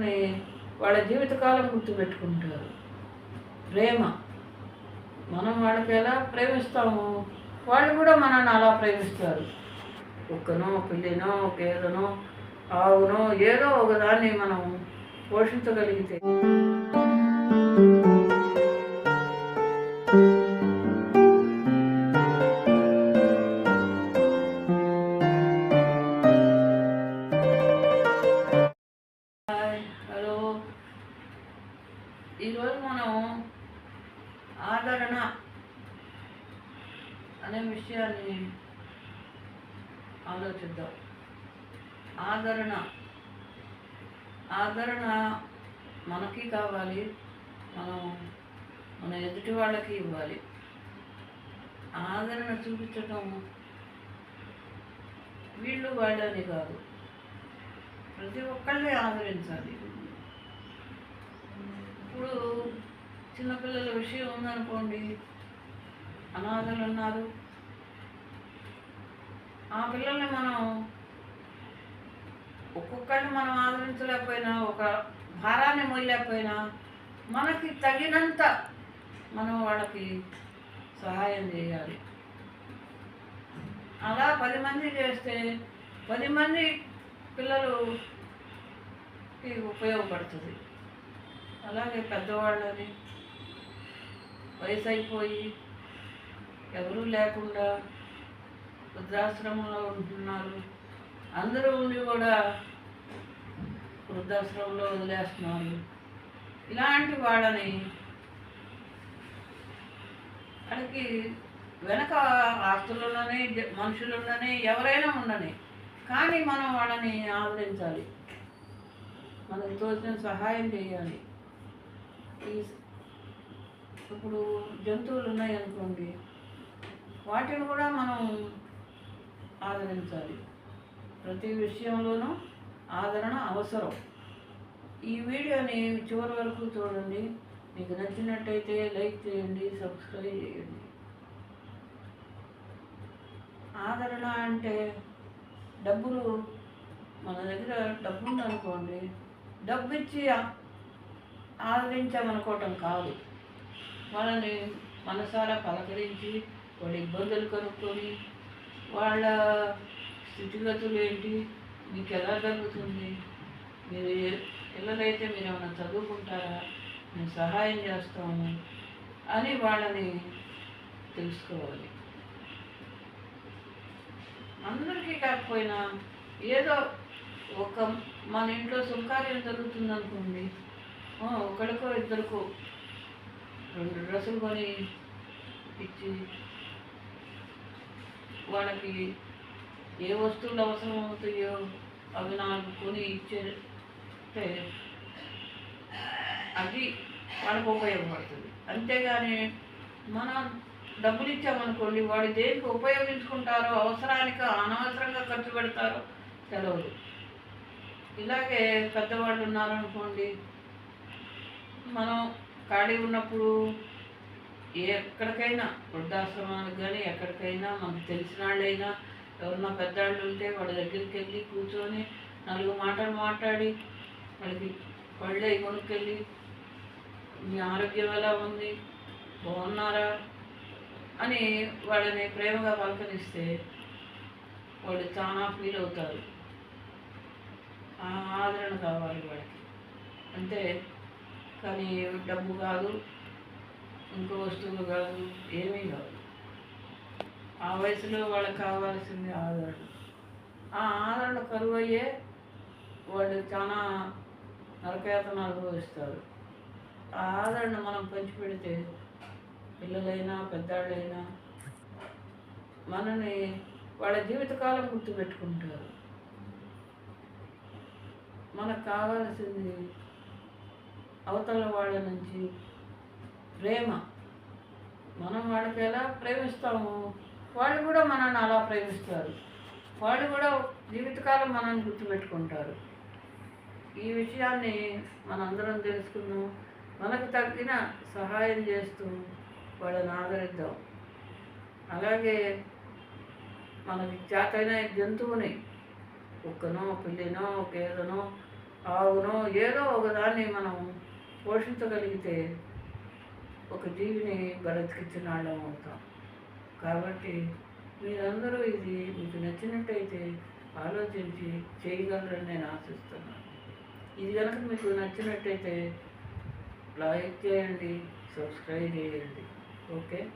వాళ్ళ జీవితకాలం గుర్తుపెట్టుకుంటారు. ప్రేమ. మనం వాళ్ళకి ఎలా ప్రేమిస్తాము వాళ్ళు కూడా మనల్ని అలా ప్రేమిస్తారు. కుక్కనో పిల్లినో గేదెనో ఆవునో ఏదో ఒకదాన్ని మనం పోషించగలిగితే ఈరోజు మనం ఆదరణ అనే విషయాన్ని ఆలోచిద్దాం. ఆదరణ. ఆదరణ మనకి కావాలి. మనం మన ఎదుటి వాళ్ళకి ఇవ్వాలి. ఆదరణ చూపించడం వీళ్ళు వాళ్ళని కాదు. ప్రతి ఒక్కళ్ళే ఆదరించాలి ఇప్పుడు చిన్నపిల్లల విషయం ఉందనుకోండి. అనాథలు ఉన్నారు ఆ పిల్లల్ని మనం ఒక్కొక్కరిని మనం ఆదరించలేకపోయినా ఒక భారాన్ని మోయలేకపోయినా మనకి తగినంత మనం వాళ్ళకి సహాయం చేయాలి. అలా పది మంది చేస్తే పది మంది పిల్లలుకి ఉపయోగపడుతుంది. అలాగే పెద్దవాళ్ళని వయసు అయిపోయి ఎవరూ లేకుండా వృద్ధాశ్రమంలో ఉంటున్నారు. అందరూ ఉండి కూడా వృద్ధాశ్రమంలో వదిలేస్తున్నారు. ఇలాంటి వాళ్ళని వాళ్ళకి వెనక ఆస్తులలోనే మనుషులున్నని ఎవరైనా ఉండని కానీ మనం వాళ్ళని ఆదరించాలి. మనకు తోచిన సహాయం చేయాలి. ఈ ఇప్పుడు జంతువులు ఉన్నాయి అనుకోండి వాటిని కూడా మనం ఆదరించాలి. ప్రతి విషయంలోనూ ఆదరణ అవసరం. ఈ వీడియోని చివరి వరకు చూడండి. మీకు నచ్చినట్టయితే లైక్ చేయండి సబ్స్క్రైబ్ చేయండి. ఆదరణ అంటే డబ్బులు. మన దగ్గర డబ్బు ఉందనుకోండి డబ్బు ఇచ్చి ఆదరించామనుకోవటం కాదు. వాళ్ళని మనసారా పలకరించి వాళ్ళ ఇబ్బందులు కనుక్కొని వాళ్ళ స్థితిగతులు ఏంటి? మీకు ఎలా జరుగుతుంది? మీరు పిల్లలైతే మీరు ఏమైనా చదువుకుంటారా? మేము సహాయం చేస్తాము అని వాళ్ళని తెలుసుకోవాలి. అందరికీ కాకపోయినా ఏదో ఒక మన ఇంట్లో శుభకార్యం జరుగుతుంది అనుకోండి ఒకరికో ఇద్దరికో రెండు డ్రెస్సులు కొని ఇచ్చి వాళ్ళకి ఏ వస్తువులు అవసరం అవుతాయో అవి నాకు కొని ఇచ్చే అది వాళ్ళకు ఉపయోగపడుతుంది. అంతేగాని మనం డబ్బులు ఇచ్చామనుకోండి వాడు దేనికి ఉపయోగించుకుంటారో అవసరానికి అనవసరంగా ఖర్చు పెడతారో తెలవదు. ఇలాగే పెద్దవాళ్ళు ఉన్నారనుకోండి మనం ఖాళీ ఉన్నప్పుడు ఎక్కడికైనా వృద్ధాశ్రమానికి కానీ ఎక్కడికైనా మనకు తెలిసిన వాళ్ళైనా ఎవరన్నా పెద్దవాళ్ళు ఉంటే వాళ్ళ దగ్గరికి వెళ్ళి కూర్చొని నాలుగు మాటలు మాట్లాడి వాళ్ళకి పళ్ళు అవి కొనుక్కెళ్ళి మీ ఆరోగ్యం ఎలా ఉంది? బాగున్నారా? అని వాళ్ళని ప్రేమగా పలకరిస్తే వాళ్ళు చాలా ఫీల్ అవుతారు. ఆదరణ కావాలి వాళ్ళకి. అంటే కానీ డబ్బు కాదు ఇంకో వస్తువులు కాదు ఏమీ కాదు. ఆ వయసులో వాళ్ళకి కావాల్సింది ఆదరణ ఆ ఆదరణ కరువు అయ్యే వాళ్ళు చాలా నరకయాతన అనుభవిస్తారు. ఆ ఆదరణ మనం పంచిపెడితే పిల్లలైనా పెద్దాళ్ళైనా మనని వాళ్ళ జీవితకాలం గుర్తుపెట్టుకుంటారు. మనకు కావాల్సింది అవతల వాళ్ళ నుంచి ప్రేమ. మనం వాళ్ళకి ఎలా ప్రేమిస్తామో వాళ్ళు కూడా మనల్ని అలా ప్రేమిస్తారు. వాళ్ళు కూడా జీవితకాలం మనల్ని గుర్తుపెట్టుకుంటారు. ఈ విషయాన్ని మనందరం తెలుసుకుందాం. మనకు తగ్గిన సహాయం చేస్తూ వాళ్ళని ఆదరిద్దాం. అలాగే మనకి చేతైన జంతువుని కుక్కనో పిల్లినో గేదెనో ఆవునో ఏదో ఒకదాన్ని మనం పోషించగలిగితే ఒక జీవిని బ్రతికించిన వాళ్ళం అవుతాం. కాబట్టి మీరందరూ ఇది మీకు నచ్చినట్టయితే ఆలోచించి చేయగలరని నేను ఆశిస్తున్నాను. ఇది కనుక మీకు నచ్చినట్టయితే లైక్ చేయండి సబ్స్క్రైబ్ చేయండి. ఓకే?